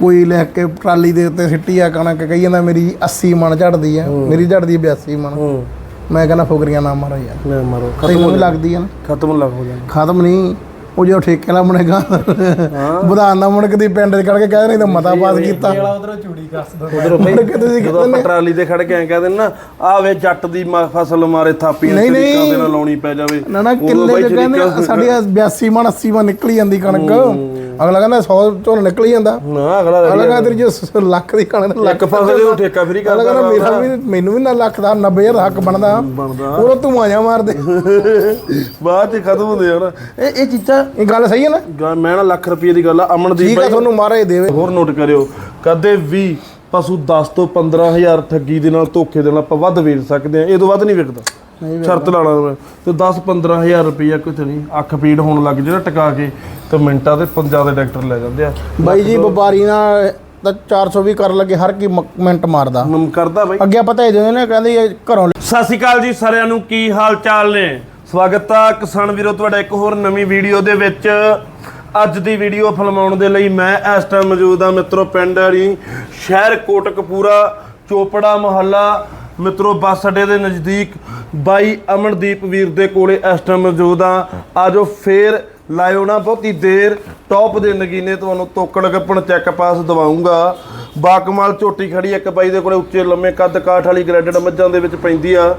ਕੋਈ ਲੈ ਕੇ ਟਰਾਲੀ ਦੇ ਉੱਤੇ ਸਿੱਟੀ ਆ ਕਣਕ ਕਹੀ ਜਾਂਦਾ ਮੇਰੀ 80 ਮਣ ਝੜਦੀ ਆ ਮੇਰੀ ਝੜਦੀ ਆ 82 ਮਣ। ਮੈਂ ਕਹਿੰਦਾ ਫੁਕਰੀਆਂ ਨਾ ਮਾਰੋ ਯਾਰ। ਲੈ ਮਾਰੋ ਵੀ ਲੱਗਦੀ ਆ ਨਾ। ਖਤਮ ਲੱਗ ਹੋ ਜਾਣਾ। ਖਤਮ ਨਹੀਂ। ਉਹ ਜੋ ਠੇਕੇ ਵਾਲਾ ਮੁੰਡੇਗਾ ਵਿਧਾਨ ਦਾ ਮੁੰਡ ਕਦੀ ਪਿੰਡ 'ਚ ਕੱਢ ਕੇ ਕਹਿੰਦੇ ਨਹੀਂ ਤਾਂ ਮਤਾ ਪਾਸ ਕੀਤਾ। ਉਧਰੋਂ ਬਈ ਮੁੜ ਕੇ ਤੁਸੀਂ ਜਦੋਂ ਆਪਾਂ ਟਰਾਲੀ ਤੇ ਖੜ ਕੇ ਐਂ ਕਹਿੰਦੇ ਨੇ ਨਾ ਆ ਵੇ ਜੱਟ ਦੀ ਮ- ਫਸਲ ਮਾਰੇ ਥਾਪੀ ਨਹੀਂ, ਨਹੀਂ। ਦੇ ਨਾਲ ਲਾਉਣੀ ਪੈ ਜਾਵੇ। ਨਾ ਨਾ ਉਦੋਂ ਕਿੱਲੇ ਬਾਈ ਚ ਕਹਿੰਦੇ ਸ਼ਰੀਕਾ- ਸਾਡੀ 82 ਮਣ 80 ਮਣ ਨਿਕਲੀ ਜਾਂਦੀ ਕਣਕ। ਅਗਲਾ ਕਹਿੰਦਾ 100 ਝੋਨਾ ਨਿਕਲੀ ਜਾਂਦਾ। ਨਾ ਅਗਲਾ ਅਗਲਾ ਕਹਿੰਦਾ ਤੇਰੀ ਜੋ ਸ- ਲੱਖ ਦੀ ਕਣਕ ਦਾ ਇੱਕ ਫਸਲ ਨੂੰ ਠੇਕਾ ਫਰੀ ਅਗਲਾ ਕਰਦਾ ਕਹਿੰਦਾ ਮੇਰਾ ਵੀ ਮੈਨੂੰ ਵੀ ਨਾ ਲੱਖ ਦਾ 90000 ਦਾ ਹੱਕ ਬਣਦਾ। ਬਣਦਾ। ਉਹ ਤੂੰ ਆਜਾ ਮਾਰਦੇ। ਬਾਅਦ ਚ ਖਤਮ ਹੁੰਦੇ ਆ ਨਾ। ਇਹ ਇਹ ਚੀਜ਼ਾਂ ਇਹ ਗੱਲ ਸਹੀ ਹੈ ਨਾ? ਗਾ- ਮੈਂ ਨਾ ਲੱਖ ਰੁਪਏ ਦੀ ਗੱਲ ਆ ਅਮਨਦੀਪ ਠੀਕ ਆ ਬਾਈ ਤੁਹਾਨੂੰ ਮਹਾਰਾਜ ਦੇਵੇ। ਹੋਰ ਨੋਟ ਕਰਿਓ ਕਦੇ ਵੀ ਪਸ਼ੂ 10 ਤੋਂ 15000 ਠੱਗੀ ਦੇ ਨਾਲ ਧੋਖੇ ਦੇ ਨਾਲ ਆਪਾਂ ਵੱਧ ਵੇਚ ਸਕਦੇ ਆ ਇਹ ਤੋਂ ਵੱਧ ਨਹੀਂ ਵਿਕਦਾ। ਸ਼ਰਤ ਲਾਣਾ ਮੈਂ। ਤੇ 10 15000 ਰੁਪਇਆ ਕਿਤੇ ਨਹੀਂ ਅੱਖ ਪੀੜ ਹੋਣ ਲੱਗ ਜਿਹੜਾ ਟਕਾ ਕੇ ਤੇ ਮਿੰਟਾਂ ਤੇ ਪੰਜਾਂ ਦੇ ਡਾਕਟਰ ਲੈ ਜਾਂਦੇ ਆ। ਬਾਈ ਜੀ ਵਪਾਰੀ ਨਾਲ ਤਾਂ 420 ਕਰਨ ਲੱਗੇ ਹਰ ਕੀ ਮ- ਮਿੰਟ ਮਾਰਦਾ। ਨਮ ਕਰਦਾ ਬਾਈ। ਅੱਗੇ ਪਤਾ ਹੀ ਦਿੰਦੇ ਨੇ ਕਹਿੰਦੇ ਇਹ ਘਰੋਂ ਸਤਿ ਸ਼੍ਰੀ ਅਕਾਲ ਜੀ ਸਾਰਿਆਂ ਨੂੰ ਕੀ ਹਾਲ ਚਾਲ ਨੇ? ਸਵਾਗਤ ਆ ਕਿਸਾਨ ਵੀਰੋ, ਤੁਹਾਡਾ ਇੱਕ ਹੋਰ ਨਵੀਂ ਵੀਡੀਓ ਦੇ ਵਿੱਚ। ਅੱਜ ਦੀ ਵੀਡੀਓ ਫਿਲਮਾਉਣ ਦੇ ਲਈ ਮੈਂ ਇਸ ਟਾਈਮ ਮੌਜੂਦ ਆ ਮਿੱਤਰੋ, ਪਿੰਡ ਵਾਲੀ ਸ਼ਹਿਰ ਕੋਟਕਪੂਰਾ, ਚੋਪੜਾ ਮੁਹੱਲਾ। ਮਿੱਤਰੋ, ਬੱਸ ਅੱਡੇ ਦੇ ਨਜ਼ਦੀਕ ਬਾਈ ਅਮਨਦੀਪ ਵੀਰ ਦੇ ਕੋਲੇ ਇਸ ਟਾਈਮ ਮੌਜੂਦ ਆ। ਆਜੋ ਫੇਰ ਲਾਇਓ ਨਾ ਬਹੁਤੀ ਦੇਰ ਟੌਪ ਦੇ ਨਗੀਨੇ ਤੁਹਾਨੂੰ ਤੋਕੜ ਕੱਪਣ ਚੈੱਕ ਪਾਸ ਦਵਾਉਂਗਾ। ਬਾਕਮਾਲ ਝੋਟੀ ਖੜੀ ਇੱਕ ਬਾਈ ਦੇ ਕੋਲੇ ਉੱਚੇ ਲੰਮੇ ਕੱਦ ਕਾਠ ਵਾਲੀ ਗ੍ਰੈਡਡ ਮੱਝਾਂ ਦੇ ਵਿੱਚ ਪੈਂਦੀ ਆ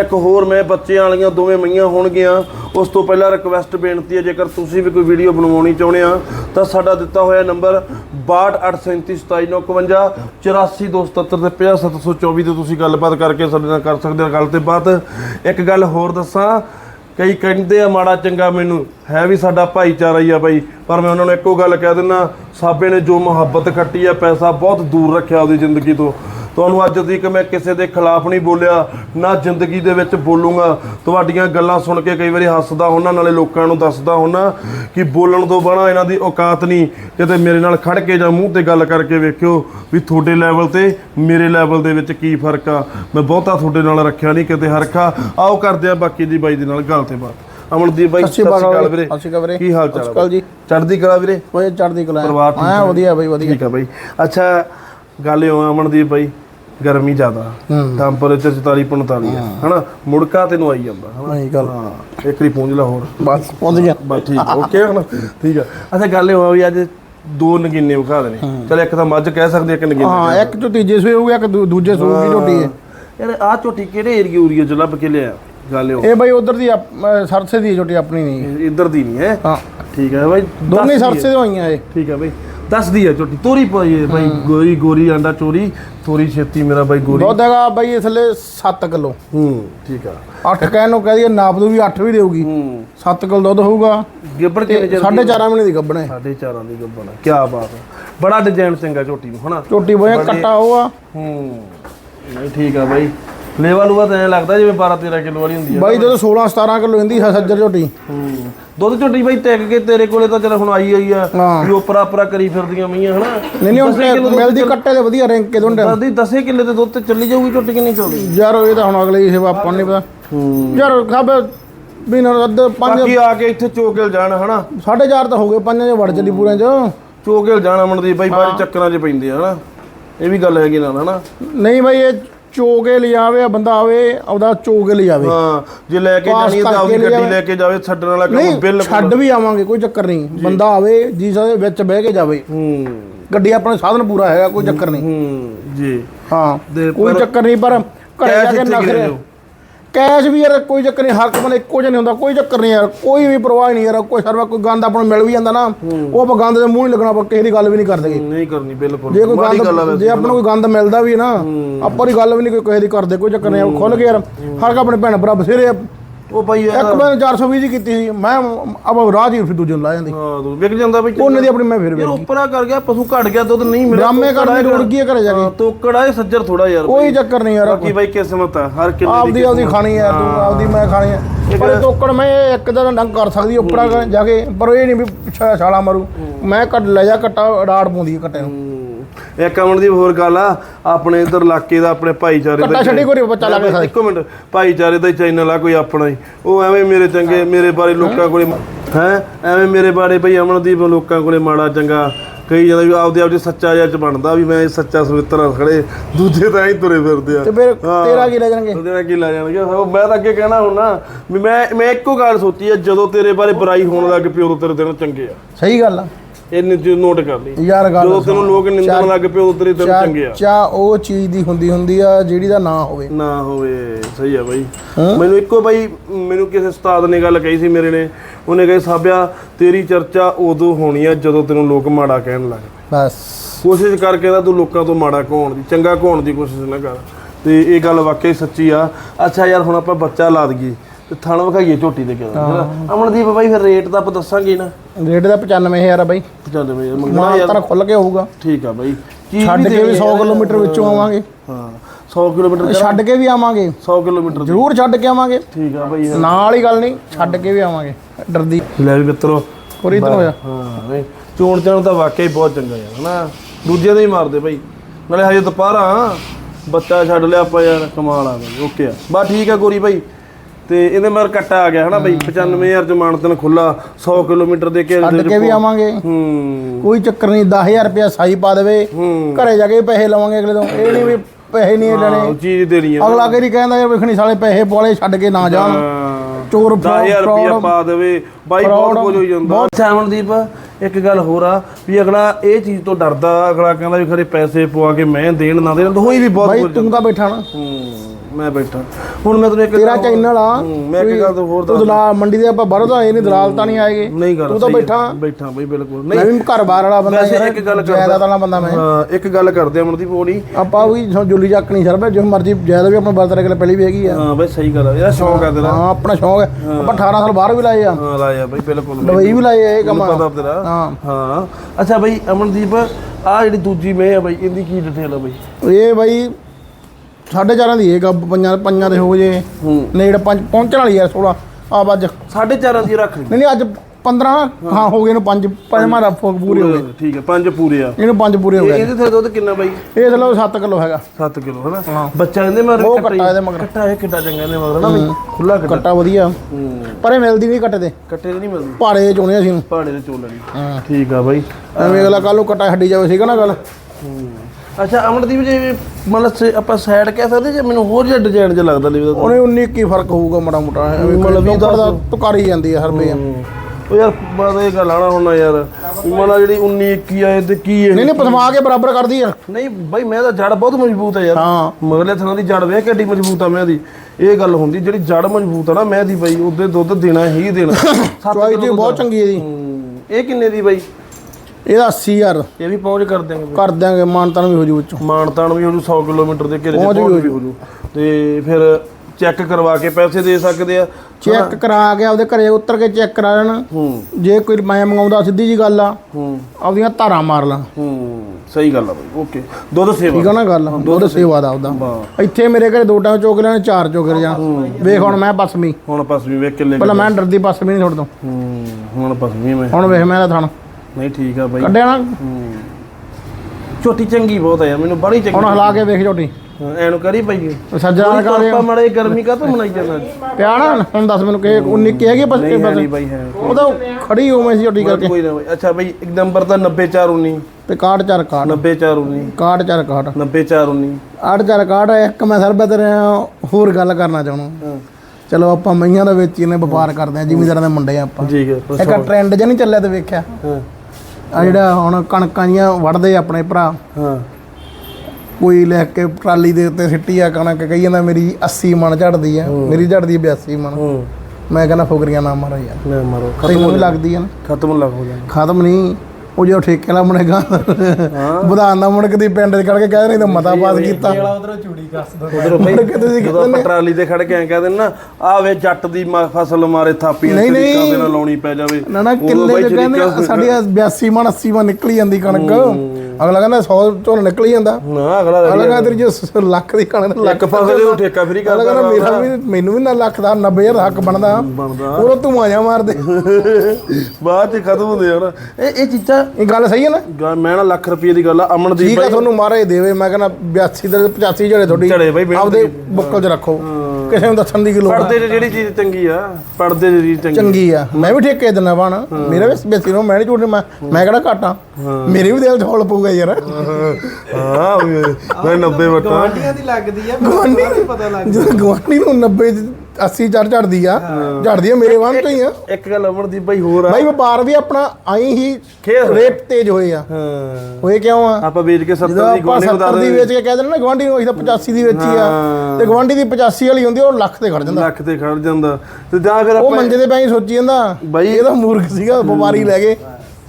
ਇੱਕ ਹੋਰ ਮੈਂ ਬੱਚਿਆਂ ਵਾਲੀਆਂ ਦੋਵੇਂ ਮਈਆਂ ਹੋਣਗੀਆਂ। ਉਸ ਤੋਂ ਪਹਿਲਾਂ ਰਿਕਵੈਸਟ ਬੇਨਤੀ ਹੈ, ਜੇਕਰ ਤੁਸੀਂ ਵੀ ਕੋਈ ਵੀਡੀਓ ਬਣਵਾਉਣੀ ਚਾਹੁੰਦੇ ਆ, ਤਾਂ ਸਾਡਾ ਦਿੱਤਾ ਹੋਇਆ ਨੰਬਰ 6287975951 84277 ਤੇ 50724 ਤੇ ਤੁਸੀਂ ਗੱਲਬਾਤ ਕਰਕੇ ਸਾਡੇ ਨਾਲ ਕਰ ਸਕਦੇ ਹੋ ਗੱਲ ਤੇ ਬਾਤ ਇੱਕ ਗੱਲ ਹੋਰ ਦੱਸਾਂ ਕਈ ਕਹਿੰਦੇ ਆ ਮਾੜਾ ਚੰਗਾ ਮੈਨੂੰ, ਹੈ ਵੀ ਸਾਡਾ ਭਾਈਚਾਰਾ ਹੀ ਆ ਬਾਈ, ਪਰ ਮੈਂ ਉਹਨਾਂ ਨੂੰ ਇੱਕੋ ਗੱਲ ਕਹਿ ਦਿੰਦਾ, ਸਾਬੇ ਨੇ ਜੋ ਮੁਹੱਬਤ ਖੱਟੀ ਆ, ਪੈਸਾ ਬਹੁਤ ਦੂਰ ਰੱਖਿਆ ਉਹਦੀ ਜ਼ਿੰਦਗੀ ਤੋਂ। ਤੁਹਾਨੂੰ ਅੱਜ ਤੱਕ ਮੈਂ ਕਿਸੇ ਦੇ ਖਿਲਾਫ ਨਹੀਂ ਬੋਲਿਆ ਨਾ ਜ਼ਿੰਦਗੀ ਦੇ ਵਿੱਚ ਬੋਲੂੰਗਾ। ਤੁਹਾਡੀਆਂ ਗੱਲਾਂ ਸੁਣ ਕੇ ਕਈ ਵਾਰੀ ਹੱਸਦਾ ਹੁੰਨਾ ਨਾਲੇ ਲੋਕਾਂ ਨੂੰ ਦੱਸਦਾ ਹੁੰਨਾ ਕਿ ਬੋਲਣ ਤੋਂ ਬਣਾ ਇਹਨਾਂ ਦੀ ਔਕਾਤ ਨਹੀਂ। ਕਿਤੇ ਮੇਰੇ ਨਾਲ ਖੜ ਕੇ ਜਾਂ ਮੂੰਹ ਤੇ ਗੱਲ ਕਰਕੇ ਵੇਖਿਓ ਵੀ ਤੁਹਾਡੇ ਲੈਵਲ ਤੇ ਮੇਰੇ ਲੈਵਲ ਦੇ ਵਿੱਚ ਕੀ ਫ਼ਰਕ ਆ। ਮੈਂ ਬਹੁਤਾ ਤੁਹਾਡੇ ਨਾਲ ਰੱਖਿਆ ਨਹੀਂ ਕਿਤੇ ਹਰਖਾ ਆਓ ਕਰਦੇ ਆ ਬਾਕੀ ਦੀ ਬਾਈ ਦੇ ਨਾਲ ਗੱਲ ਤੇ ਬਾਤ। ਅਮਨਦੀਪ ਬਾਈ ਸਤਿ ਸ਼੍ਰੀ ਅਕਾਲ ਵੀਰੇ। ਸਤਿ ਸ਼੍ਰੀ ਅਕਾਲ ਵੀਰੇ। ਕੀ ਹਾਲ ਚਾਲ ਅਕਾਲ ਜੀ। ਚੜ੍ਹਦੀ ਕਲਾ ਵੀਰੇ? ਓਏ ਚੜ੍ਹਦੀ ਕਲਾ। ਪਰਿਵਾਰ ਠੀਕ ਹਾਂ ਵਧੀਆ ਬਾਈ ਵਧੀਆ। ਠੀਕ ਆ ਬਾਈ। ਅੱਛਾ ਗੱਲ ਇਹ ਆ ਅਮਨਦੀਪ ਬਾਈ। ਗਰਮੀ ਜ਼ਿਆਦਾ ਟੈਂਪਰੇਚਰ 44 45 ਆ ਹਨਾ? ਮੁੜਕਾ ਤੈਨੂੰ ਆਈ ਜਾਂਦਾ ਹਨਾ? ਨਹੀਂ ਗੱਲ। ਹਾਂ ਇੱਕ ਰੀ ਪੂੰਝ ਲਾ ਹੋਰ। ਬਸ ਪਹੁੰਚ ਗਿਆ। ਬਸ ਠੀਕ ਓਕੇ ਹੁਣ ਠੀਕ ਆ। ਅੱਛਾ ਗੱਲ ਇਹ ਆ ਵੀ ਅੱਜ ਦੋ ਨਗੀਨੇ ਵਿਖਾ ਦੇਣੇ। ਚਲ ਇੱਕ ਤਾਂ ਮੱਝ ਕਹਿ ਸਕਦੇ ਇੱਕ ਨਗੀਨੇ ਹਾਂ ਇੱਕ ਤੋਂ ਤੀਜੇ ਸੂਏ ਹੋ ਗਿਆ ਇੱਕ ਦੂ- ਦੂਜੇ ਸੂਏ ਦੀ ਝੋਟੀ ਹੈ। ਯਾਰ ਆ ਝੋਟੀ ਕਿਹੜੇ ਏਰੀਆ ਊਰੀਆ ਚ ਲੱਭ ਕੇ ਲਿਆ? ਗੱਲ ਇਹ ਇਹ ਬਾਈ ਉਧਰ ਦੀ ਸਰਸੇ ਦੀ ਝੋਟੀ ਆਪਣੀ ਨਹੀਂ। ਇੱਧਰ ਦੀ ਨਹੀਂ ਹੈ। ਹਾਂ। ਠੀਕ ਹੈ ਬਾਈ ਦੋਨੇ ਸਰਸੇ ਤੋਂ ਆਈਆਂ ਇਹ। ਠੀਕ ਹੈ ਬਾਈ। ਦੱਸਦੀ ਹੈ ਝੋਟੀ ਤੋਰੀ ਪਾਈ ਹੈ ਬਾਈ ਗੋਰੀ ਗੋਰੀ ਆਂਡਾ ਚੋਰੀ ਤੋਰੀ ਛੇਤੀ ਮੇਰਾ ਬਾਈ ਗੋਰੀ। ਦੁੱਧ ਹੈਗਾ ਬਾਈ ਇਸ ਲਈ 7 ਕਿਲੋ। ਹੂੰ ਠੀਕ ਆ। 8 ਕਹਿਣ ਨੂੰ ਕਹਦੀ ਨਾਪ ਦੂ ਵੀ 8 ਵੀ ਦੇਊਗੀ। ਹੂੰ। 7 ਕਿਲੋ ਦੁੱਧ ਹੋਊਗਾ। ਗਿੱਬੜ ਤੇ ਕਿੰਨੇ ਚਿਰ ਸਾਢੇ 4 ਮਹੀਨੇ ਦੀ ਗੱਬਣਾ ਸਾਢੇ ਚਾਰਾਂ ਦੀ ਗੱਬੜ ਕੀ ਬਾਤ ਹੈ ਬੜਾ ਡਿਜ਼ਾਈਨ ਚੰਗਾ ਝੋਟੀ ਨੂੰ ਹਨਾ? ਝੋਟੀ ਬੋਏ ਕੱਟਾ ਉਹ ਆ। ਹੂੰ। ਨਹੀਂ ਠੀਕ ਆ ਬਾਈ। ਲੇਵਾ ਲੂਆ ਤਾਂ ਐਂ ਲੱਗਦਾ ਜਿਵੇਂ 12 13 ਕਿਲੋ ਵਾਲੀ ਹੁੰਦੀ ਆ। ਬਾਈ ਜਦੋਂ 16 17 ਕਿਲੋ ਹੁੰਦੀ ਹੈ ਸੱਜਰ ਝੋਟੀ। ਹੂੰ। ਦੁੱਧ ਝੋਟੀ ਬਾਈ ਟਿਕ ਕੇ ਤੇਰੇ ਕੋਲੇ ਤਾਂ ਚਲ ਹੁਣ ਆਈ ਆਈ ਆ ਹਾਂ। ਵੀ ਉਪਰਾ ਉਪਰਾ ਕਰੀ ਫਿਰਦੀਆਂ ਮਈਆਂ ਹਨਾ? ਨਹੀਂ ਨਹੀਂ ਹੁਣ ਮਿਲਦੀ ਕੱਟੇ ਦੇ ਵਧੀਆ ਰੈਂਕ ਕੇ ਦੋਂਡੇ ਦੱਸਦੀ 10 ਕਿੱਲੇ ਦੇ ਦੁੱਧ ਤੇ ਚੱਲੀ ਜਾਊਗੀ ਝੋਟੀ ਕਿੰਨੀ ਚੱਲਦੀ? ਯਾਰ ਇਹ ਤਾਂ ਹੁਣ ਅਗਲੇ ਸੇਵਾ ਆਪਾਂ ਨੂੰ ਨਹੀਂ ਪਤਾ। ਹੂੰ। ਯਾਰ ਖਾਬ ਵੀ ਨਾ ਅੱਧ ਪੰਜ ਬਾਕੀ ਆ ਕੇ ਇੱਥੇ ਚੋਕੇਲ ਜਾਣ ਹਨਾ? ਸਾਢੇ ਚਾਰ ਤਾਂ ਹੋ ਗਏ ਪੰਜਾਂ ਚ ਵੜ ਚੱਲੀ ਪੂਰਿਆਂ ਚ। ਚੋਕੇਲ ਜਾਣ ਅਮਨਦੀਪ ਬਾਈ ਬਾਰੇ ਚੱਕਰਾਂ 'ਚ ਪੈਂਦੇ ਆ ਹਨਾ? ਇਹ ਵੀ ਗੱਲ ਹੈਗੀ ਨਾਲ ਹਨਾ? ਨਹੀਂ ਬਾਈ ਇਹ ਚੋਗੇ ਲਿਆਵੇ ਬੰਦਾ ਆਵੇ ਆਪਦਾ ਚੋਗੇ ਲਿਆਵੇ ਹਾਂ ਜੇ ਲੈ ਕੇ ਜਾਣੀ ਤਾਂ ਆਪਣੀ ਗੱਡੀ। ਲੈ ਕੇ ਜਾਵੇ ਛੱਡਣ ਵਾਲਾ ਕੰਮ ਨਹੀਂ ਬਿੱਲ ਛੱਡ ਵੀ ਆਵਾਂਗੇ ਕੋਈ ਚੱਕਰ ਨਹੀਂ। ਬੰਦਾ ਆਵੇ ਜੀ ਸਾਡੇ ਵਿੱਚ ਬਹਿ ਕੇ ਜਾਵੇ। ਹੂੰ। ਗੱਡੀ ਆਪਣਾ ਸਾਧਨ ਪੂਰਾ ਹੈਗਾ ਕੋਈ ਚੱਕਰ ਨਹੀਂ। ਹੂੰ ਜੀ। ਹਾਂ ਕੋਈ ਚੱਕਰ ਨਹੀਂ ਪਰ ਘਰੇ ਜਾ ਕੇ ਨਖਰੇ। ਕੈਸ਼ ਵੀ ਯਾਰ ਕੋਈ ਚੱਕਰ ਨਹੀਂ ਹਰ ਕੋਲ ਇੱਕੋ ਜਿਹਾ ਨਹੀਂ ਹੁੰਦਾ ਕੋਈ ਚੱਕਰ ਨਹੀਂ ਯਾਰ ਕੋਈ ਵੀ ਪਰਵਾਹ ਨਹੀਂ ਯਾਰ ਕੋਈ ਸਰਵਾ ਕੋਈ ਗੰਦ ਆਪਾਂ ਨੂੰ ਮਿਲ ਵੀ ਜਾਂਦਾ ਨਾ ਉਹ ਆਪਾਂ ਗੰਦ ਦੇ ਮੂੰਹ ਨਹੀਂ ਲੱਗਣਾ ਆਪਾਂ ਕਿਸੇ ਦੀ ਗੱਲ ਵੀ ਨਹੀਂ ਕਰਦੇ। ਨਹੀਂ ਕਰਨੀ ਬਿਲਕੁਲ। ਜੇ ਕੋਈ ਗੰਦ ਜੇ ਆਪਾਂ ਨੂੰ ਕੋਈ ਗੰਦ ਮਿਲਦਾ ਵੀ ਨਾ ਆਪਾਂ ਦੀ ਗੱਲ ਵੀ ਨਹੀਂ ਕੋਈ ਕਿਸੇ ਦੀ ਕਰਦੇ ਕੋਈ ਚੱਕਰ ਨਹੀਂ ਖੁੱਲ ਕੇ ਯਾਰ। ਹਰ ਆਪਣੇ ਭੈਣ ਭਰਾ ਬਸੇਰੇ ਆ। ਉਹ ਭਾਈ ਯਾਰ ਇੱਕ ਮੈਂ 420 ਦੀ ਕੀਤੀ ਸੀ ਮੈਂ ਅਬ ਰਾਜ ਹੀ ਫਿਰ ਦੂਜੇ ਨੂੰ ਲਾ ਜਾਂਦੀ। ਹਾਂ ਤੂੰ ਵਿਕ ਜਾਂਦਾ ਬਈ ਉਹਨੇ ਦੀ ਆਪਣੀ ਮੈਂ ਫਿਰ ਯਾਰ ਵੇਖੀ। ਉੱਪਰਾ ਕਰ ਗਿਆ ਪਸ਼ੂ ਘਟ ਗਿਆ ਦੁੱਧ ਨਹੀਂ ਮਿਲਿਆ ਡਰਾਮੇ ਕਰਨੀ ਰੋੜ ਗਈ ਘਰੇ ਜਾ ਕੇ। ਤੋਕੜਾ ਇਹ ਸੱਜਰ ਥੋੜਾ ਯਾਰ ਕੋਈ ਚੱਕਰ ਨਹੀਂ ਯਾਰ ਬਾਕੀ ਬਾਈ ਕਿਸਮਤ ਆ ਹਰ ਕਿੱਲੇ ਆਪਦੀ ਆਪਦੀ ਖਾਣੀ ਹੈ ਤੂੰ ਆਪਦੀ ਮੈਂ ਖਾਣੀ ਹੈ ਪਰ ਤੋਕੜ ਮੈਂ ਇੱਕ ਦਿਨ ਡੰਗ ਕਰ ਸਕਦੀ ਉੱਪਰ ਜਾ ਕੇ ਪਰ ਇਹ ਨਹੀਂ ਵੀ ਪਿੱਛੇ ਛਾਲਾ ਮਾਰੂ। ਮੈਂ ਕੱਟ ਲੈ ਜਾ ਕੱਟਾ ਰਾੜ ਪਾਉਂਦੀ ਕੱਟੇ ਨੂੰ। ਇੱਕ ਅਮਨ ਦੀ ਹੋਰ ਗੱਲ ਆ ਆਪਣੇ ਇਧਰ ਇਲਾਕੇ ਦਾ ਆਪਣੇ ਭਾਈਚਾਰੇ ਕੱਟਾ ਛੱਡੀ ਕੋਈ ਬੱਚਾ ਲੱਗ ਸਕਦਾ ਇੱਕੋ ਮਿੰਟ ਭਾਈਚਾਰੇ ਦਾ ਚੈਨਲ ਆ ਕੋਈ ਆਪਣਾ ਹੀ। ਉਹ ਐਵੇਂ ਮੇਰੇ ਚੰਗੇ ਮੇਰੇ ਬਾਰੇ ਲੋਕਾਂ ਕੋਲੇ ਹੈ? ਐਵੇਂ ਮੇਰੇ ਬਾਰੇ ਬਈ ਅਮਨਦੀਪ ਲੋਕਾਂ ਕੋਲੇ ਮਾੜਾ ਚੰਗਾ ਕਈ ਜਾਂਦਾ ਵੀ ਆਪਦੇ ਆਪਦੇ ਸੱਚਾ ਜਿਹਾ ਚ ਬਣਦਾ ਵੀ ਮੈਂ ਸੱਚਾ ਸਵਿੱਤਰ ਨਾਲ ਖੜੇ ਦੂਜੇ ਤਾਂ ਹੀ ਤੁਰੇ ਫਿਰਦੇ ਆ। ਤੇ ਫਿਰ। ਤੇਰਾ ਕੀ ਲੈ ਜਾਣਗੇ? ਨਾਲ ਕੀ ਲਾ ਜਾਣਗੇ? ਉਹ ਮੈਂ ਤਾਂ ਅੱਗੇ ਕਹਿਣਾ ਹੁਣ ਨਾ ਵੀ ਮੈਂ ਮੈਂ ਇੱਕੋ ਗੱਲ ਸੋਚੀ ਆ ਜਦੋਂ ਤੇਰੇ ਬਾਰੇ ਬੁਰਾਈ ਹੋਣ ਲੱਗ ਪਈ ਉਦੋਂ ਤੇਰੇ ਦਿਨ ਚੰਗੇ ਆ। ਸਹੀ ਗੱਲ ਆ। ਇਹ ਜੋ ਨੋਟ ਕਰ ਲਈ। ਯਾਰ ਗੱਲ ਜਦੋਂ ਤੈਨੂੰ ਲੋਕ ਨਿੰਦਣ ਲੱਗ ਪਏ ਉਦੋਂ ਤੇਰੇ ਦਿਨ ਚੰਗੇ ਆ। ਚਾ ਉਹ ਚੀਜ਼ ਦੀ ਹੁੰਦੀ ਹੁੰਦੀ ਆ ਜਿਹੜੀ ਦਾ ਨਾਂ ਹੋਵੇ। ਨਾ ਹੋਵੇ ਸਹੀ ਆ ਬਾਈ। ਹਾਂ। ਮੈਨੂੰ ਇੱਕੋ ਬਾਈ ਮੈਨੂੰ ਕਿਸੇ ਉਸਤਾਦ ਨੇ ਗੱਲ ਕਹੀ ਸੀ ਮੇਰੇ ਨੇ। ਉਹਨੇ ਕਹੇ ਸਾਬਿਆ ਤੇਰੀ ਚਰਚਾ ਉਦੋਂ ਹੋਣੀ ਆ ਜਦੋਂ ਤੈਨੂੰ ਲੋਕ ਮਾੜਾ ਕਹਿਣ ਲੱਗ ਪਏ। ਬਸ। ਕੋਸ਼ਿਸ਼ ਕਰ ਕਹਿੰਦਾ ਤੂੰ ਲੋਕਾਂ ਤੋਂ ਮਾੜਾ ਕਹਾਉਣ ਦੀ? ਚੰਗਾ ਕਹਾਉਣ ਦੀ ਕੋਸ਼ਿਸ਼ ਨਾ ਕਰ? ਤੇ ਇਹ ਗੱਲ ਵਾਕਈ ਸੱਚੀ ਆ। ਅੱਛਾ ਯਾਰ ਹੁਣ ਆਪਾਂ ਬੱਚਾ ਲਾ ਦਈਏ। ਤੇ ਥਣ ਵਿਖਾਈਏ ਝੋਟੀ ਦੇ ਕਿਹਦਾ ਅਮਨਦੀਪ ਬਾਈ ਫਿਰ ਰੇਟ ਤਾਂ ਆਪਾਂ ਦੱਸਾਂਗੇ ਨਾ। ਰੇਟ ਦਾ 95000 ਆ ਬਾਈ। ਚੱਲ ਬਈ ਮੰਗਣਾ ਮਾਲ ਯਾਰ। ਤਾਂ ਖੁੱਲ ਕੇ ਹੋਊਗਾ। ਠੀਕ ਆ ਬਾਈ। ਛੱਡ ਕੇ ਵੀ ਦੇਣੀ 100 ਆ। ਕਿਲੋਮੀਟਰ ਵਿੱਚੋਂ ਆਵਾਂਗੇ। ਹਾਂ 100 ਕਿਲੋਮੀਟਰ ਛੱਡ ਕੇ ਵੀ ਆਵਾਂਗੇ। 100 ਕਿਲੋਮੀਟਰ। ਜ਼ਰੂਰ ਛੱਡ ਕੇ ਆਵਾਂਗੇ। ਠੀਕ ਆ ਬਾਈ ਨਾਲ ਹੀ ਗੱਲ ਨਹੀਂ ਛੱਡ ਕੇ ਵੀ ਆਵਾਂਗੇ। ਡਰਦੀ। ਲੈ ਵੀ ਮਿੱਤਰੋ। ਪੂਰੀ ਤਰ੍ਹਾਂ ਹੋਇਆ। ਹਾਂ ਨਹੀਂ। ਚੋਣ ਚਾਣ ਤਾਂ ਵਾਕਿਆ ਹੀ ਬਹੁਤ ਚੰਗਾ ਯਾਰ ਹਨਾ? ਦੂਜੇ ਦੇ ਹੀ ਮਾਰਦੇ ਭਾਈ ਨਾਲੇ ਹਜੇ ਦੁਪਹਿਰਾ ਬੱਚਾ ਛੱਡ ਲਿਆ ਆਪਾਂ ਯਾਰ ਕਮਾਲ ਆ ਬਈ। ਓਕੇ ਆ। ਬਸ ਠੀਕ ਆ ਗੋਰੀ ਭਾਈ ਤੇ ਇਹਦੇ ਮਰ ਕੱਟਾ ਆ ਗਿਆ ਹਨਾ ਬਈ 95000 ਚ ਮਾਨਤਨ ਖੁੱਲਾ 100 ਕਿਲੋਮੀਟਰ ਦੇ ਕੇ ਛੱਡ ਕੇ ਵੀ ਆਵਾਂਗੇ। ਹੂੰ। ਕੋਈ ਚੱਕਰ ਨਹੀਂ 10000 ਰੁਪਇਆ ਸਾਈ ਪਾ ਦੇਵੇ ਹੂੰ। ਘਰੇ ਜਾ ਕੇ ਪੈਸੇ ਲਵਾਂਗੇ ਅਗਲੇ ਤੋਂ। ਇਹ ਨਹੀਂ ਵੀ ਪੈਸੇ ਨਹੀਂ ਲੈਣੇ। ਹਾਂ, ਚੀਜ਼ ਦੇਣੀ ਆ ਅਗਲਾ ਕਰੀ ਕਹਿੰਦਾ ਯਾਰ ਵੇਖਣੀ ਸਾਲੇ ਪੈਸੇ ਪਵਾਲੇ ਛੱਡ ਕੇ ਨਾ ਜਾਣ। ਹਾਂ। ਚੋਰ 10000 ਰੁਪਇਆ fraud- ਪਾ ਦੇਵੇ। ਬਾਈ ਬਹੁਤ ਕੁਝ ਹੋ ਜਾਂਦਾ। ਸੈਵਨਦੀਪ ਇੱਕ ਗੱਲ ਹੋਰ ਆ ਵੀ ਅਗਲਾ ਇਹ ਚੀਜ਼ ਤੋਂ ਡਰਦਾ ਅਗਲਾ ਕਹਿੰਦਾ ਵੀ ਖਰੇ ਪੈਸੇ ਪਵਾ ਕੇ ਮੈਂ ਦੇਣ ਨਾ ਦੇਣ ਹੋਈ ਵੀ ਬਹੁਤ ਬਾਈ ਤੂੰ ਤਾਂ ਬੈਠਾ ਨਾ। ਹੂੰ। ਮੈਂ ਬੈਠਾ। ਹੁਣ ਮੈਂ ਤੈਨੂੰ ਇੱਕ ਤੇਰਾ ਗੱਲ- ਚੈਨਲ ਆ। ਮੈਂ ਇੱਕ ਗੱਲ ਤੋਂ ਹੋਰ ਤੂੰ ਦਲਾਲ ਮੰਡੀ ਦੇ ਆਪਾਂ ਬਾਹਰੋਂ ਤਾਂ ਆਏ ਨਹੀਂ ਦਲਾਲ ਤਾਂ ਨਹੀਂ ਆਏਗੇ ਨਹੀਂ ਕਰ ਤੂੰ ਤਾਂ ਬੈਠਾ। ਬੈਠਾ ਬਈ ਬਿਲਕੁਲ। ਮੈਂ ਨਹੀਂ ਵੀ ਘਰ ਬਾਹਰ ਵਾਲਾ ਬੰਦਾ ਯਾਰ ਇੱਕ ਗੱਲ ਕਰਦਾ- ਜਾਇਦਾਦ ਵਾਲਾ ਬੰਦਾ ਮੈਂ। ਇੱਕ ਗੱਲ ਕਰਦੇ ਆ ਮਨਦੀਪ ਉਹ ਨਹੀਂ। ਆਪਾਂ ਵੀ ਜੁੱਲੀ ਚੱਕ ਨਹੀਂ ਸਰਬੇ ਜੋ ਮਰਜ਼ੀ ਜਾਇਦਾਦ ਵੀ ਆਪਣਾ ਬਰਤਰੇ ਕੋਲ ਪਹਿਲੀ ਵੀ ਹੈਗੀ ਆ। ਹਾਂ ਬਈ ਸਹੀ ਗੱਲ ਆ। ਇਹਦਾ ਸ਼ੌਂਕ ਆ ਤੇਰਾ। ਹਾਂ ਆਪਣਾ ਸ਼ੌਂਕ ਹੈ। ਆਪਾਂ 18 ਸਾਲ ਬਾਹਰ ਵੀ ਲਾਏ ਆ। ਹਾਂ ਲਾਇਆ ਬਈ ਬਿਲਕੁਲ ਬਈ। ਦੁਬਈ ਵੀ ਲਾਏ ਆ ਇਹ ਕੰਮ। ਪਤਾ ਤੇਰਾ। ਹਾਂ। ਹਾਂ। ਅੱਛਾ ਬਈ ਅਮਨਦੀਪ ਆ ਜਿਹੜੀ ਦੂਜੀ ਮੈਂ ਆ ਬਈ ਇਹਦੀ ਕੀ ਡਿਟੇਲ ਆ ਬਈ? ਇਹ ਬਾਈ ਸਾਢੇ ਚਾਰਾਂ ਦੀ ਇਹ ਗੱਬ ਪੰਜਾਂ ਪੰਜਾਂ ਦੇ ਹੋ ਜੇ। ਨੇੜ ਪੰਜ ਪਹੁੰਚਣ ਵਾਲੀ ਯਾਰ 16 ਆ ਵੱਜ ਸਾਢੇ ਚਾਰਾਂ ਦੀ ਰੱਖ ਲਈ। ਨਹੀਂ ਨਹੀਂ ਅੱਜ 15 ਹਾਂ। ਹੋ ਗਏ ਇਹਨੂੰ ਪੰਜ। ਪੰਜਵਾਂ ਦਾ ਫੋਕ ਪੂਰੇ ਹੋ ਗਏ। ਠੀਕ ਹੈ ਪੰਜ ਪੂਰੇ ਆ। ਇਹਨੂੰ ਪੰਜ ਪੂਰੇ ਹੋ ਗਏ। ਇਹਦੇ ਥੱਲੇ ਦੁੱਧ ਕਿੰਨਾ ਬਾਈ? ਇਹ ਥਲੋ 7 ਕਿਲੋ ਹੈਗਾ। 7 ਕਿਲੋ ਹਨਾ? ਬੱਚਾ ਇਹਦੇ ਮਗਰ ਉਹ ਕੱਟਾ ਇਹਦੇ ਮਗਰ। ਕੱਟਾ ਇਹ ਕਿੱਡਾ ਚੰਗਾ ਇਹਦੇ ਮਗਰ ਨਾ ਬਈ? ਖੁੱਲਾ ਕੱਟਾ ਕੱਟਾ ਵਧੀਆ। ਪਰ ਇਹ ਮਿਲਦੀ ਨਹੀਂ ਕੱਟੇ ਤੇ। ਕੱਟੇ ਤੇ ਨਹੀਂ ਮਿਲਦੀ। ਦੇ ਚੋਣੇ ਅਸੀਂ ਨੂੰ ਪਹਾੜੇ ਦੇ ਚੋਲਣੀ ਹਾਂ। ਠੀਕ ਆ ਬਾਈ। ਐਵੇਂ ਅਗਲਾ ਕੱਲ ਨੂੰ ਕੱਟਾ ਹੱਡੀ ਜਾਵੇ ਸੀਗਾ ਨਾ ਗੱਲ? ਅੱਛਾ ਅਮਨਦੀਪ ਜੀ ਮਤਲਬ ਸੇ- ਆਪਾਂ ਸਾਈਡ ਕਹਿ ਸਕਦੇ ਜੇ ਮੈਨੂੰ ਹੋਰ ਜਿਹਾ ਡਿਜ਼ਾਈਨ ਜਿਹਾ ਲੱਗਦਾ ਲਿਵ ਦਾ ਉਹਨੇ 19 ਕੀ ਫ਼ਰਕ ਹੋਊਗਾ ਮਾੜਾ ਮੋਟਾ ਐਵੇਂ ਮਤਲਬ ਵੀਹ ਦਾ ਤੁਕਾਰੀ ਜਾਂਦੀ ਹੈ ਹਰ ਰੁਪਏ ਉਹ ਯਾਰ ਬਾਤ ਇਹ ਗੱਲ ਆਣਾ ਹੁਣ ਯਾਰ। ਮਤਲਬ ਜਿਹੜੀ 19 21 ਆਏ ਤੇ ਕੀ ਇਹ? ਨਹੀਂ ਨਹੀਂ ਪਸਮਾ ਕੇ ਬਰਾਬਰ ਕਰਦੀ ਆ। ਨਹੀਂ ਬਾਈ ਮੈਂ ਤਾਂ ਜੜ ਬਹੁਤ ਮਜ਼ਬੂਤ ਹੈ ਯਾਰ। ਹਾਂ। ਮਗਲੇ ਥਾਂ ਦੀ ਜੜ ਵੇਖ ਕਿੱਡੀ ਮਜ਼ਬੂਤ ਆ ਮੈਂ ਦੀ। ਇਹ ਗੱਲ ਹੁੰਦੀ ਜਿਹੜੀ ਜੜ ਮਜ਼ਬੂਤ ਆ ਨਾ ਮੈਂ ਦੀ ਬਾਈ ਉਹਦੇ ਦੁੱਧ ਦੇਣਾ ਹੀ ਦੇਣਾ। ਚੁਆਈ ਦੀ ਬਹੁਤ ਚੰਗੀ ਹੈ ਜੀ। ਇਹ ਕਿੰਨੇ ਦੀ ਬਾਈ? ਇਹਦਾ 80000 ਇਹ ਵੀ ਪਹੁੰਚ ਕਰ ਦਿਆਂਗੇ ਕਰ ਦਿਆਂਗੇ ਮਾਨਤਾਨ ਵੀ ਹੋ ਜੂ ਵਿੱਚੋਂ। ਮਾਨਤਾਨ ਵੀ ਹੋ ਜੂ 100 ਕਿਲੋਮੀਟਰ ਦੇ ਘੇਰੇ 'ਚ ਪਹੁੰਚ ਵੀ ਹੋ ਜੂ। ਤੇ ਫਿਰ ਚੈੱਕ ਕਰਵਾ ਕੇ ਪੈਸੇ ਦੇ ਸਕਦੇ ਆ। ਚੈੱਕ ਕਰਾ ਕੇ ਆਪਦੇ ਘਰੇ ਉਤਰ ਕੇ ਚੈੱਕ ਕਰਾ ਲੈਣ। ਹੂੰ। ਜੇ ਕੋਈ ਮੈਂ ਮੰਗਾਉਂਦਾ ਸਿੱਧੀ ਜੀ ਗੱਲ ਆ। ਹੂੰ। ਆਪਦੀਆਂ ਧਾਰਾਂ ਮਾਰ ਲਾਂ। ਹੂੰ ਸਹੀ ਗੱਲ ਆ ਬਾਈ। ਓਕੇ। ਦੁੱਧ ਸੇਵਾ ਠੀਕ ਆ ਨਾ ਗੱਲ? ਦੁੱਧ ਸੇਵਾ ਦਾ ਵਾਹ। ਇੱਥੇ ਮੇਰੇ ਘਰੇ ਦੋ ਟਾਂ ਚੋਕ ਲੈਣ ਚਾਰ ਚੋਕ ਜਾਂ ਵੇਖ ਹੁਣ ਮੈਂ ਬਸਮੀ ਹੁਣ ਵੀ ਵੇਖ ਕਿੱਲੇ ਪਹਿਲਾਂ ਮੈਂ ਡਰਦੀ ਬਸਮੀ ਨਹੀਂ ਛੱਡ ਦੋ ਹੂੰ ਹੁਣ ਵੀ ਮੈਂ ਹੁਣ ਵੇਖ ਮੈਂ ਇਹਦਾ ਥਣ। ਨਹੀਂ ਠੀਕ ਆ ਬਾਈ। ਕੱਢਿਆ ਨਾ? ਹੂੰ। ਝੋਟੀ ਚੰਗੀ ਬਹੁਤ ਆ ਯਾਰ ਮੈਨੂੰ ਬੜੀ ਚੰਗੀ ਹੁਣ ਹਲਾ ਕੇ ਵੇਖ ਝੋਟੀ। ਹਾਂ, ਐਨੂੰ ਕਰੀ ਪਈ ਸੱਜਣਾ ਲਗਾ ਦੇ ਆਪਾਂ ਮੜੇ ਗਰਮੀ ਕਾ ਤੋਂ ਮਨਾਈ ਜਾਂਦਾ ਪਿਆ ਨਾ ਹੁਣ ਦੱਸ ਮੈਨੂੰ ਕਿ 19 ਕੀ ਹੈਗੀ ਬਸ ਨਹੀਂ ਹੈ ਨਹੀਂ ਬਾਈ ਹੈ ਉਹਦਾ ਖੜੀ ਹੋਵੇਂ ਸੀ ਝੋਟੀ ਕਰਕੇ। ਕੋਈ ਨਾ ਬਾਈ। ਅੱਛਾ ਬਾਈ ਇੱਕ ਨੰਬਰ ਤਾਂ 90419 ਤੇ ਕਾਟ ਚਾਰ ਕਾਟ 90419 ਕਾਟ ਚਾਰ ਕਾਟ 90419 ਆਠ ਚਾਰ ਕਾਟ ਇੱਕ ਮੈਂ ਸਰ ਬਦਰ ਹੋਰ ਗੱਲ ਕਰਨਾ ਚਾਹਣਾ। ਹਾਂ। ਚਲੋ ਆਪਾਂ ਮਈਆਂ ਦਾ ਵੇਚੀ ਨੇ ਵਪਾਰ ਕਰਦੇ ਆ ਜ਼ਿਮੀਦਾਰਾਂ ਦੇ ਮੁੰਡੇ ਆ ਆਪਾਂ। ਠੀਕ ਹੈ ਬਸ। ਇੱਕ ਟ੍ਰੈਂਡ ਜਿਹਾ ਨਹੀਂ ਚੱਲਿਆ ਤੇ ਵੇਖਿਆ। ਹਾਂ। ਆ ਜਿਹੜਾ ਹੁਣ ਕਣਕਾਂ ਜੀਆਂ ਵੜਦੇ ਆਪਣੇ ਭਰਾ। ਹਾਂ। ਕੋਈ ਲੈ ਕੇ ਟਰਾਲੀ ਦੇ ਉੱਤੇ ਸਿੱਟੀ ਆ ਕਣਕ ਕਹੀ ਜਾਂਦਾ ਮੇਰੀ 80 ਮਣ ਝੜਦੀ ਆ ਮੇਰੀ ਝੜਦੀ ਆ 82 ਮਣ। ਮੈਂ ਕਹਿੰਦਾ ਫੁਕਰੀਆਂ ਨਾ ਮਾਰੋ ਯਾਰ। ਲੈ ਮਾਰੋ। ਵੀ ਲੱਗਦੀ ਆ ਨਾ। ਖਤਮ ਲੱਗ ਹੋ ਜਾਣਾ। ਖਤਮ ਨਹੀਂ। ਉਹ ਜੋ ਠੇਕੇ ਵਾਲਾ ਮੁੰਡੇਗਾ ਵਿਧਾਨ ਦਾ ਮੁੰਡ ਕਦੀ ਪਿੰਡ 'ਚ ਕੱਢ ਕੇ ਕਹਿ ਨਹੀਂ ਤਾਂ ਮਤਾ ਪਾਸ ਕੀਤਾ। ਉਧਰੋਂ ਬਈ ਮੁੜ ਕੇ ਤੁਸੀਂ ਜਦੋਂ ਆਪਾਂ ਟਰਾਲੀ ਤੇ ਖੜ ਕੇ ਐਂ ਕਹਿੰਦੇ ਨਾ ਆ ਵੇ ਜੱਟ ਦੀ ਫਸਲ ਮਾਰੇ ਥਾਪੀਆਂ ਨਹੀਂ, ਨਹੀਂ। ਲਾਉਣੀ ਪੈ ਜਾਵੇ। ਨਾ ਨਾ ਕਿੱਲੇ ਚ ਕਹਿੰਦੇ ਸਾਡੀ 82 ਮਣ 80 ਮਣ ਨਿਕਲੀ ਜਾਂਦੀ ਕਣਕ। ਅਗਲਾ ਕਹਿੰਦਾ 100 ਝੋਲ ਨਿਕਲ ਹੀ ਜਾਂਦਾ। ਨਾ ਅਗਲਾ ਅਗਲਾ ਕਹਿੰਦਾ ਤੇਰੀ ਜੇ ਲੱਖ ਦੀ ਕਣਕ ਲੱਖ ਇੱਕ ਫਸਲ ਦੇ ਨੂੰ ਠੇਕਾ ਫਰੀ ਅਗਲਾ ਕਰਦਾ ਕਹਿੰਦਾ ਮੇਰਾ ਵੀ ਮੈਨੂੰ ਵੀ ਨਾ ਲੱਖ ਦਾ 90000 ਦਾ ਹੱਕ ਬਣਦਾ। ਬਣਦਾ। ਉਹ ਧੂਆਂ ਜਾ ਮਾਰਦੇ। ਬਾਅਦ ਚ ਖਤਮ ਹੁੰਦੇ ਆ ਨਾ। ਇਹ ਇਹ ਚੀਜ਼ਾਂ ਇਹ ਗੱਲ ਸਹੀ ਹੈ ਨਾ? ਮੈਂ ਨਾ ਲੱਖ ਰੁਪਏ ਦੀ ਗੱਲ ਆ ਅਮਨਦੀਪ ਠੀਕ ਆ ਤੁਹਾਨੂੰ ਮਹਾਰਾਜ ਦੇਵੇ ਮੈਂ ਕਹਿੰਦਾ 82 ਦੇ 85 ਜਿਹੜੇ ਤੁਹਾਡੀ ਆਪਦੇ ਬੁੱਕਲ 'ਚ ਰੱਖੋ। ਕਿਸੇ ਨੂੰ ਦੱਸਣ ਦੀ ਕੀ ਲੋੜ? ਪੜਦੇ 'ਚ ਜਿਹੜੀ ਚੀਜ਼ ਚੰਗੀ ਆ ਪੜਦੇ 'ਚ ਜਿਹੜੀ ਚੰਗੀ ਚੰਗੀ ਆ। ਮੈਂ ਵੀ ਠੇਕੇ ਦਿੰਦਾ ਬਣ ਮੇਰਾ ਵੀ ਬੇਸੀ ਨੂੰ ਮੈਂ ਨਹੀਂ ਝੂਠ ਮੈਂ ਮੈਂ ਕਿਹੜਾ ਘਾਟਾਂ ਮੇਰੇ ਵੀ ਦਿਲ ਹੌਲ ਪਊਗਾ ਯਾਰ। ਹਾਂ ਮੈਂ 90 ਵਟਾ। ਗਵਾਂਡੀਆਂ ਦੀ ਲੱਗਦੀ ਆ ਮੈਨੂੰ ਪਤਾ ਲੱਗ ਜਦੋਂ ਗਵਾਂਢੀ ਨੂੰ 90 80 ਚੜ ਚੜਦੀ ਆ ਝੜਦੀ ਆ ਮੇਰੇ ਵਾਂਗ ਤੋਂ ਹੀ ਆ। ਇੱਕ ਗੱਲ ਅਮਰਦੀਪ ਭਾਈ ਹੋਰ ਆ। ਬਾਈ ਵਪਾਰ ਵੀ ਆਪਣਾ ਆਈ ਹੀ। ਰੇਟ ਤੇਜ਼ ਹੋਏ ਆ। ਹਾਂ। ਹੋਏ ਕਿਉਂ ਆ? ਆਪਾਂ ਵੇਚ ਕੇ 70 ਜਦੋਂ ਦੀ ਆਪਾਂ ਗੋਲੀ ਵਧਾ 70 ਦੀ ਦੇ ਵੇਚ ਕੇ ਕਹਿ ਦਿੰਦੇ ਨਾ ਗਵਾਂਢੀ ਨੂੰ ਅਸੀਂ ਤਾਂ 85 ਦੀ ਵੇਚੀ ਆ। ਤੇ ਗਵਾਂਢੀ ਦੀ 85 ਵਾਲੀ ਹੁੰਦੀ ਉਹ ਲੱਖ ਤੇ ਖੜ ਜਾਂਦਾ। ਲੱਖ ਤੇ ਖੜ ਜਾਂਦਾ। ਤੇ ਜਾਂ ਫਿਰ ਉਹ ਆਪਾਂ ਮੰਜੇ ਦੇ ਪੈ ਸੋਚੀ ਜਾਂਦਾ। ਬਾਈ- ਇਹ ਤਾਂ ਮੂਰਖ ਸੀਗਾ ਵਪਾਰੀ ਲੈ ਗਏ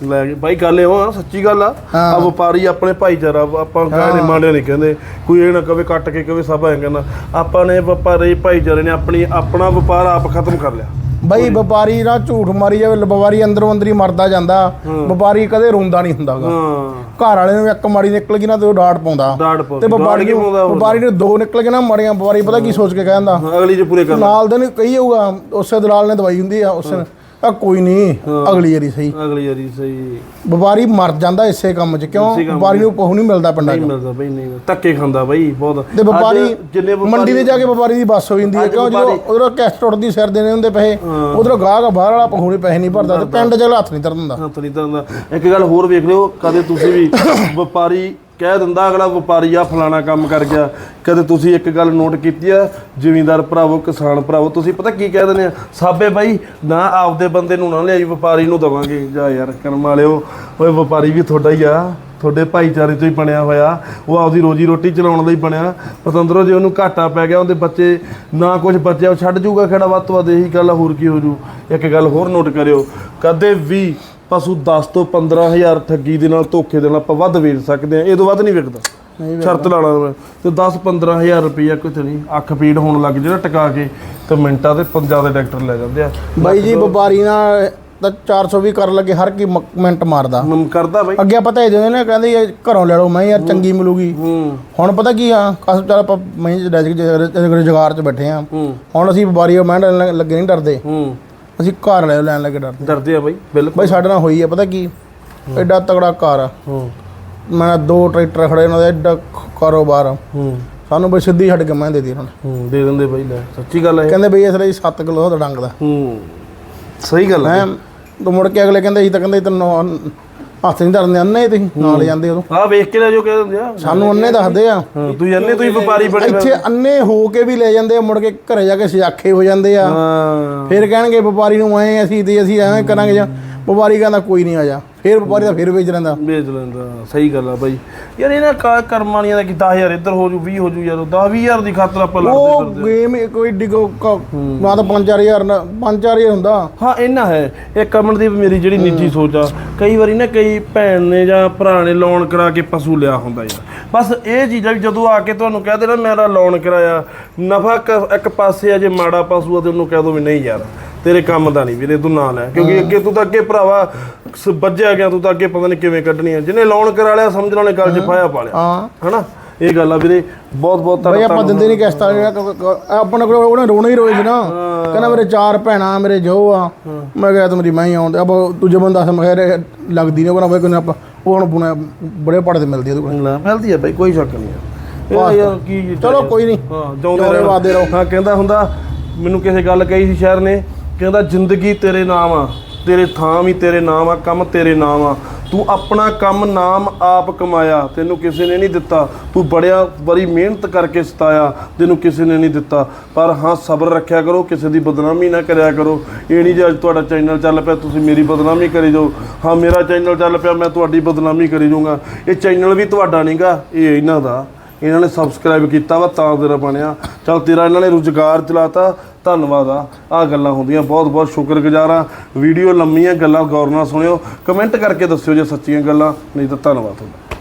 ਲੈ ਗਏ ਬਾਈ ਗੱਲ ਇਹੋ ਆ ਸੱਚੀ ਗੱਲ ਆ। ਆ ਵਪਾਰੀ ਆਪਣੇ ਭਾਈਚਾਰਾ ਆਪਾਂ ਕਹਿੰਦੇ ਮਾੜੇ ਨਹੀਂ ਕਹਿੰਦੇ। ਕੋਈ ਇਹ ਨਾ ਕਵੇ ਕੱਟ ਕੇ ਕਵੇ ਸਭ ਐਂ ਕਹਿੰਦਾ। ਆਪਾਂ ਨੇ ਵਪਾਰੀ ਭਾਈਚਾਰੇ ਨੇ ਆਪਣੀ ਆਪਣਾ ਵਪਾਰ ਆਪ ਖਤਮ ਕਰ ਲਿਆ। ਬਾਈ ਵਪਾਰੀ ਨਾ ਝੂਠ ਮਾਰੀ ਜਾਵੇ ਵਪਾਰੀ ਅੰਦਰੋਂ ਅੰਦਰ ਹੀ ਮਰਦਾ ਜਾਂਦਾ। ਵਪਾਰੀ ਕਦੇ ਰੋਂਦਾ ਨਹੀਂ ਹੁੰਦਾਗਾ। ਘਰ ਵਾਲੇ ਨੂੰ ਇੱਕ ਮਾੜੀ ਨਿਕਲ ਗਈ ਨਾ ਤੇ ਉਹ ਡਾਟ ਪਾਉਂਦਾ। ਤੇ ਵਪਾਰੀ ਨੂੰ? ਵਪਾਰੀ ਨੂੰ ਦੋ ਨਿਕਲ ਗਏ ਨਾ ਮਾੜੀਆਂ ਵਪਾਰੀ ਪਤਾ ਕੀ ਸੋਚ ਕੇ ਕਹਿੰਦਾ ਅਗਲੀ ਚ ਪੂਰੇ ਕਰ ਨਾਲ ਦੇ ਨੂੰ ਕਹੀ ਜਾਊਗਾ ਉਸੇ ਦਲਾਲ ਨੇ ਦਵਾਈ ਹੁੰਦੀ ਆ ਉਸੇ ਆ ਕੋਈ ਨਹੀਂ ਅਗਲੀ ਵਾਰੀ ਸਹੀ। ਅਗਲੀ ਵਾਰੀ ਸਹੀ। ਵਪਾਰੀ ਮਰ ਜਾਂਦਾ ਇਸੇ ਕੰਮ 'ਚ ਕਿਉਂ? ਵਪਾਰੀ ਨੂੰ ਪਹੁ ਨਹੀਂ ਮਿਲਦਾ ਪਿੰਡਾਂ 'ਚ। ਨਹੀਂ ਮਿਲਦਾ ਬਈ ਨਹੀਂ। ਧੱਕੇ ਖਾਂਦਾ ਬਈ ਬਹੁਤ। ਤੇ ਵਪਾਰੀ ਜਿੰਨੇ ਵਪਾਰੀ ਮੰਡੀ ਤੇ ਜਾ ਕੇ ਵਪਾਰੀ ਦੀ ਬੱਸ ਹੋ ਜਾਂਦੀ ਹੈ ਕਿਉਂ? ਜਦੋਂ ਉਧਰੋਂ ਕੈਸ਼ ਟੁੱਟਦੀ ਸਿਰ ਦੇਣੇ ਹੁੰਦੇ ਪੈਸੇ ਉਧਰੋਂ ਗਾਹਕ ਬਾਹਰ ਵਾਲਾ ਪਖੂਣੇ ਪੈਸੇ ਨਹੀਂ ਭਰਦਾ ਤੇ ਪਿੰਡ 'ਚ ਹੱਥ ਨਹੀਂ ਧਰ ਦਿੰਦਾ। ਹੱਥ ਨਹੀਂ ਧਰਦਾ ਇੱਕ ਗੱਲ ਹੋਰ ਵੇਖ ਲਿਓ ਕਦੇ ਤੁਸੀਂ ਵੀ ਵਪਾਰੀ ਕਹਿ ਦਿੰਦਾ ਅਗਲਾ ਵਪਾਰੀ ਆ ਫਲਾਣਾ ਕੰਮ ਕਰ ਗਿਆ। ਕਦੇ ਤੁਸੀਂ ਇੱਕ ਗੱਲ ਨੋਟ ਕੀਤੀ ਆ? ਜ਼ਿਮੀਂਦਾਰ ਭਰਾਵੋ, ਕਿਸਾਨ ਭਰਾਵੋ, ਤੁਸੀਂ ਪਤਾ ਕੀ ਕਹਿ ਦਿੰਦੇ ਆ? ਸਾਬੇ ਬਾਈ, ਨਾ ਆਪਦੇ ਬੰਦੇ ਨੂੰ ਨਾ ਲਿਆਈ, ਵਪਾਰੀ ਨੂੰ ਦਵਾਂਗੇ। ਜਾ ਯਾਰ, ਕਰਮ ਵਾਲਿਓ, ਓਏ ਵਪਾਰੀ ਵੀ ਤੁਹਾਡਾ ਹੀ ਆ। ਤੁਹਾਡੇ ਭਾਈਚਾਰੇ ਤੋਂ ਹੀ ਬਣਿਆ ਹੋਇਆ। ਉਹ ਆਪਦੀ ਰੋਜੀ ਰੋਟੀ ਚਲਾਉਣ ਲਈ ਬਣਿਆ। ਪਤੰਦਰੋ, ਜੇ ਉਹਨੂੰ ਘਾਟਾ ਪੈ ਗਿਆ, ਉਹਦੇ ਬੱਚੇ ਨਾ ਕੁਝ ਬਚਿਆ, ਉਹ ਛੱਡ ਜੂਗਾ ਕਿਹੜਾ ਵੱਧ ਤੋਂ ਵੱਧ। ਇਹੀ ਗੱਲ ਹੋਰ ਕੀ ਹੋ ਜੂ? ਇੱਕ ਗੱਲ ਹੋਰ ਨੋਟ ਕਰਿਓ। ਕਦੇ ਵੀ ਪਸ਼ੂ 10 ਤੋਂ 15000 ਠੱਗੀ ਦੇ ਨਾਲ ਧੋਖੇ ਦੇ ਨਾਲ ਆਪਾਂ ਵੱਧ ਵੇਚ ਸਕਦੇ ਆ ਇਹ ਤੋਂ ਵੱਧ ਨਹੀਂ ਵਿਕਦਾ। ਸ਼ਰਤ ਲਾਣਾ ਮੈਂ। ਤੇ 10 15000 ਰੁਪਈਆ ਕੁਝ ਨਹੀਂ ਅੱਖ ਪੀੜ ਹੋਣ ਲੱਗ ਜਿਹੜਾ ਟਿਕਾ ਕੇ ਤੇ ਮਿੰਟਾਂ ਤੇ ਪੰਜਾਂ ਦੇ ਡਾਕਟਰ ਲੈ ਜਾਂਦੇ ਆ। ਬਾਈ ਜੀ ਵਪਾਰੀ ਨਾਲ ਤਾਂ 400 ਵੀ ਕਰਨ ਲੱਗੇ ਹਰ ਕੀ ਮਿੰਟ ਮਾਰਦਾ। ਮਮ ਕਰਦਾ ਬਾਈ। ਅੱਗੇ ਪਤਾ ਹੀ ਦਿੰਦੇ ਨੇ ਕਹਿੰਦੇ ਇਹ ਘਰੋਂ ਲੈ ਲਓ ਮੈਂ ਯਾਰ ਚੰਗੀ ਮਿਲੂਗੀ। ਹੁਣ ਪਤਾ ਕੀ ਆ ਕਸ ਚੱਲ ਆਪਾਂ ਮੈਂ ਜਗਾਰ 'ਚ ਬੈਠੇ ਆ। ਹੁਣ ਅਸੀਂ ਵਪਾਰੀ ਮੈਂ ਲੱਗੇ ਨਹੀਂ ਡਰਦੇ। ਅਸੀਂ ਘਰ ਲੈ ਲੈਣ ਲੱਗੇ ਡਰਦੇ। ਡਰਦੇ ਆ ਬਾਈ ਬਿਲਕੁਲ। ਬਾਈ ਸਾਡੇ ਨਾਲ ਹੋਈ ਆ ਪਤਾ ਕੀ? ਐਡਾ ਤਗੜਾ ਘਰ ਆ। ਹੂੰ। ਮੈਂ ਦੋ ਟਰੈਕਟਰ ਖੜੇ ਉਹਨਾਂ ਦਾ ਐਡਾ ਕਾਰੋਬਾਰ ਆ। ਹੂੰ। ਸਾਨੂੰ ਬਈ ਸਿੱਧੀ ਛੱਡ ਕੇ ਮੈਂ ਦੇ ਦੀ ਉਹਨਾਂ ਨੇ। ਹੂੰ ਦੇ ਦਿੰਦੇ ਬਾਈ ਲੈ ਸੱਚੀ ਗੱਲ ਹੈ ਕਹਿੰਦੇ ਬਈ ਇਸ ਲਈ 7 ਕਿਲੋ ਦਾ ਡੰਗ ਦਾ। ਹੂੰ। ਸਹੀ ਗੱਲ ਹੈ ਮੈਂ ਤੂੰ ਮੁੜ ਕੇ ਅਗਲੇ ਕਹਿੰਦੇ ਸੀ ਤਾਂ ਕਹਿੰਦੇ ਤੈਨੂੰ ਹੱਥ ਨਹੀਂ ਧਰਨੇ ਅੰਨੇ ਤੁਸੀਂ ਨਾਲ ਜਾਂਦੇ ਉਦੋਂ। ਆ ਵੇਖ ਕੇ ਲੈ ਜੋ ਕਹਿ ਦਿੰਦੇ ਆ। ਸਾਨੂੰ ਅੰਨੇ ਦੱਸਦੇ ਆ। ਹਾਂ ਤੂੰ ਜੰਨੇ ਤੂੰ ਹੀ ਵਪਾਰੀ ਬਣੇ ਫਿਰਦੇ। ਇੱਥੇ ਅੰਨੇ ਹੋ ਕੇ ਵੀ ਲੈ ਜਾਂਦੇ ਆ ਮੁੜ ਕੇ ਘਰੇ ਜਾ ਕੇ ਸਿਆਖੇ ਹੋ ਜਾਂਦੇ ਆ। ਫਿਰ ਕਹਿਣਗੇ ਵਪਾਰੀ ਨੂੰ ਆਏ ਅਸੀਂ ਤੇ ਅਸੀਂ ਐਵੇਂ ਕਰਾਂਗੇ ਜਾਂ ਵਪਾਰੀ ਕਹਿੰਦਾ ਕੋਈ ਨਹੀਂ ਆ ਜਾ। ਫਿਰ ਵਪਾਰੀ ਦਾ ਫਿਰ ਵੇਚ ਰਹਿੰਦਾ ਵੇਚ ਲੈਂਦਾ ਸਹੀ ਗੱਲ ਆ ਬਾਈ। ਯਾਰ ਇਹਨਾਂ ਕਾ ਕਰਮ ਵਾਲੀਆਂ ਦਾ ਕਿ 10000 ਇੱਧਰ ਹੋ ਜੂ 20 ਹੋ ਜੂ ਯਾਰ 10 20000 ਦੀ ਖਾਤਰ ਆਪਾਂ ਲੜਦੇ ਉਹ ਫਿਰਦੇ ਗੇਮ ਕੋਈ ਡਿਗੋ ਨਾ ਤਾਂ 5-4000 ਨਾ 5-4000 ਹੁੰਦਾ। ਹਾਂ ਇਹਨਾਂ ਹੈ। ਇਹ ਕਮਨਦੀਪ ਮੇਰੀ ਜਿਹੜੀ ਨਿੱਜੀ ਸੋਚ ਆ ਕਈ ਵਾਰੀ ਨਾ ਕਈ ਭੈਣ ਨੇ ਜਾਂ ਭਰਾ ਨੇ ਲੋਨ ਕਰਾ ਕੇ ਪਸ਼ੂ ਲਿਆ ਹੁੰਦਾ ਯਾਰ। ਬਸ ਇਹ ਚੀਜ਼ਾਂ ਵੀ ਜਦੋਂ ਆ ਕੇ ਤੁਹਾਨੂੰ ਕਹਿ ਦੇਣਾ ਮੇਰਾ ਲੋਨ ਕਰਾਇਆ ਨਫਾ ਇੱਕ ਪਾਸੇ ਆ ਜੇ ਮਾੜਾ ਪਸ਼ੂ ਆ ਤੇ ਉਹਨੂੰ ਕਹਿ ਦੋ ਵੀ ਨਹੀਂ ਯਾਰ ਤੇਰੇ ਕੰਮ ਦਾ ਨਹੀਂ ਵੀਰੇ ਤੂੰ ਨਾ ਲੈ ਕਿਉਂਕਿ ਅੱਗੇ ਤੂੰ ਤਾਂ ਅੱਗੇ ਭਰਾਵਾ ਸ- ਵੱਜਿਆ ਗਿਆ ਤੂੰ ਤਾਂ ਅੱਗੇ ਪਤਾ ਨਹੀਂ ਕਿਵੇਂ ਕੱਢਣੀ ਆ। ਜਿਹਨੇ ਲੋਨ ਕਰਾ ਲਿਆ ਸਮਝਣ ਵਾਲੇ ਗੱਲ 'ਚ ਪਾ ਲਿਆ। ਹਾਂ। ਹਨਾ? ਇਹ ਗੱਲ ਆ ਵੀਰੇ ਬਹੁਤ ਬਹੁਤ ਬਈ ਧੰਨਵਾਦ ਆਪਾਂ ਦਿੰਦੇ ਨਹੀਂ ਕਿਸ਼ਤਾਂ ਜਿਹੜਾ ਕ- ਕ- ਆਪਣੇ ਕੋਲ ਉਹਨੇ ਰੋਣਾ ਹੀ ਰੋਏ ਸੀ ਨਾ। ਕਹਿੰਦਾ ਮੇਰੇ ਚਾਰ ਭੈਣਾਂ ਮੇਰੇ ਜੋ ਆ। ਮੈਂ ਕਿਹਾ ਤੂੰ ਮੇਰੀ ਮੈਂ ਹੀ ਆਉਂਦਾ। ਆਪਾਂ ਦੂਜੇ ਬੰਦਾ ਦੱਸ ਮੈਂ ਕਿਹਾ ਯਾਰ ਲੱਗਦੀ ਨਹੀਂ ਕਹਿੰਦਾ ਬਈ ਕੋਈ ਆਪਾਂ ਉਹ ਹੁਣ ਪੁਣੇ ਬੜੇ ਪੜਦੇ ਮਿਲਦੀ ਆ ਉਹਦੇ ਕੋਲ। ਮਿਲਦੀ ਆ ਬਾਈ ਕੋਈ ਸ਼ੱਕ ਨਹੀਂ ਆ। ਇਹ ਯਾਰ ਕੀ ਚਲੋ ਕੋਈ ਨਹੀਂ ਹਾਂ ਜਿਉਂਦੇ ਜਿਉਂਦੇ ਰਹੋ। ਵਾਦੇ ਰਹੋ। ਹਾਂ ਕਹਿੰਦਾ ਹੁੰਦਾ ਮੈਨੂੰ ਕਿਸੇ ਗੱਲ ਕਹੀ ਸੀ ਸ਼ਹਿਰ ਨੇ ਕਹਿੰਦਾ ਜ਼ਿੰਦਗੀ ਤੇਰੇ ਨਾਮ ਆ। ਤੇਰੇ ਥਾਂ ਵੀ ਤੇਰੇ ਨਾਮ ਆ, ਕੰਮ ਤੇਰੇ ਨਾਮ ਆ। ਤੂੰ ਆਪਣਾ ਕੰਮ, ਨਾਮ ਆਪ ਕਮਾਇਆ। ਤੈਨੂੰ ਕਿਸੇ ਨੇ ਨਹੀਂ ਦਿੱਤਾ। ਤੂੰ ਬੜਿਆ ਬੜੀ ਮਿਹਨਤ ਕਰਕੇ ਸਤਾਇਆ। ਤੈਨੂੰ ਕਿਸੇ ਨੇ ਨਹੀਂ ਦਿੱਤਾ। ਪਰ ਹਾਂ, ਸਬਰ ਰੱਖਿਆ ਕਰੋ। ਕਿਸੇ ਦੀ ਬਦਨਾਮੀ ਨਾ ਕਰਿਆ ਕਰੋ। ਇਹ ਨਹੀਂ ਜੇ ਅੱਜ ਤੁਹਾਡਾ ਚੈਨਲ ਚੱਲ ਪਿਆ, ਤੁਸੀਂ ਮੇਰੀ ਬਦਨਾਮੀ ਕਰੀ ਜਾਓ। ਹਾਂ, ਮੇਰਾ ਚੈਨਲ ਚੱਲ ਪਿਆ, ਮੈਂ ਤੁਹਾਡੀ ਬਦਨਾਮੀ ਕਰੀ ਜਾਊਂਗਾ। ਇਹ ਚੈਨਲ ਵੀ ਤੁਹਾਡਾ ਨਹੀਂਗਾ, ਇਹ ਇਹਨਾਂ ਦਾ। ਇਹਨਾਂ ਨੇ ਸਬਸਕ੍ਰਾਈਬ ਕੀਤਾ ਵਾ, ਤਾਂ ਤੇਰਾ ਬਣਿਆ। ਚਲ ਤੇਰਾ ਇਹਨਾਂ ਨੇ ਰੁਜ਼ਗਾਰ ਚਲਾਤਾ। ਧੰਨਵਾਦ ਆ। ਆ ਗੱਲਾਂ ਹੁੰਦੀਆਂ। ਬਹੁਤ ਬਹੁਤ ਸ਼ੁਕਰਗੁਜ਼ਾਰ ਆ। ਵੀਡੀਓ ਲੰਮੀਆਂ ਗੱਲਾਂ, ਗੌਰ ਨਾਲ ਸੁਣਿਓ। ਕਮੈਂਟ ਕਰਕੇ ਦੱਸਿਓ ਜੇ ਸੱਚੀਆਂ ਗੱਲਾਂ, ਨਹੀਂ ਤਾਂ ਧੰਨਵਾਦ ਤੁਹਾਡਾ।